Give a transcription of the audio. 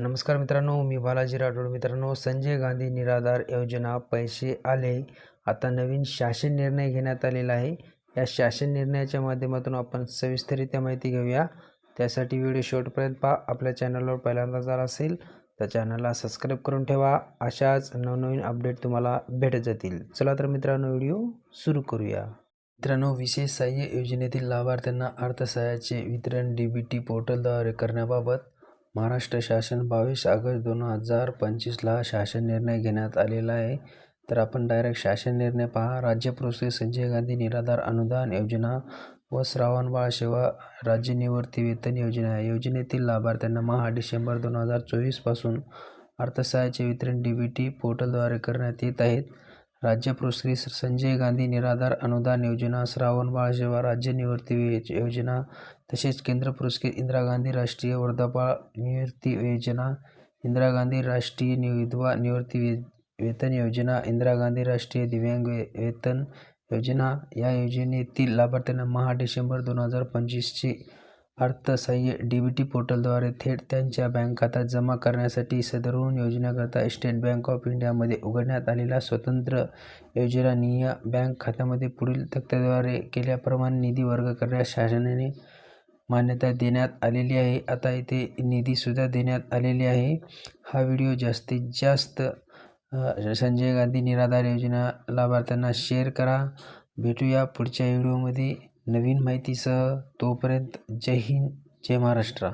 नमस्कार मित्रांनो मी बालाजी राठोड. मित्रांनो संजय गांधी निराधार योजना पैसे आले. आता नवीन शासन निर्णय घेण्यात आलेला आहे. या शासन निर्णयाच्या माध्यमातून आपण सविस्तरित्या माहिती घेऊया. त्यासाठी व्हिडिओ शेवटपर्यंत पहा. आपल्या चॅनलवर पहिल्यांदा जर असेल तर चॅनलला सबस्क्राईब करून ठेवा. अशाच नवनवीन अपडेट तुम्हाला भेटत जातील. चला तर मित्रांनो व्हिडिओ सुरू करूया. मित्रांनो विशेष सहाय्य योजनेतील लाभार्थ्यांना अर्थसहाय्याचे वितरण डी बी टी पोर्टलद्वारे करण्याबाबत महाराष्ट्र शासन बावीस ऑगस्ट दोन हजार पंचवीसला शासन निर्णय घेण्यात आलेला आहे. तर आपण डायरेक्ट शासन निर्णय पहा. राज्य पुरस्कृत संजय गांधी निराधार अनुदान योजना व श्रावणबाळ सेवा राज्य निवृत्ती वेतन योजना या योजनेतील लाभार्थ्यांना महा डिसेंबर दोन हजार चोवीसपासून अर्थसहाय्याचे वितरण डी बी टी पोर्टलद्वारे करण्यात येत आहेत राज्य पुरस्कृत संजय गांधी निराधार अनुदान योजना श्रावणबाळ सेवा राज्य निवृत्ती वे- योजना तसेच केंद्र पुरस्कृत इंदिरा गांधी राष्ट्रीय वृद्धापकाळ निवृत्ती योजना इंदिरा गांधी राष्ट्रीय विधवा निवृत्ती वे वेतन योजना इंदिरा गांधी राष्ट्रीय दिव्यांग वे वेतन योजना या योजनेतील लाभार्थ्यांना महा डिसेंबर दोन हजार पंचवीसची अर्थसहाय्य डी बी टी पोर्टलद्वारे थेट त्यांच्या बँक खात्यात जमा करण्यासाठी सदरून योजनेकरता स्टेट बँक ऑफ इंडियामध्ये उघडण्यात आलेला स्वतंत्र योजना निय बँक खात्यामध्ये पुढील तक्त्याद्वारे केल्याप्रमाणे निधी वर्ग करण्यास शासनाने मान्यता देण्यात आलेली आहे. आता इथे निधीसुद्धा देण्यात आलेली आहे. हा व्हिडिओ जास्तीत जास्त संजय गांधी निराधार योजना लाभार्थ्यांना शेअर करा. भेटूया पुढच्या व्हिडिओमध्ये. नवीन माहितीसह तोपर्यंत जय हिंद जय महाराष्ट्र.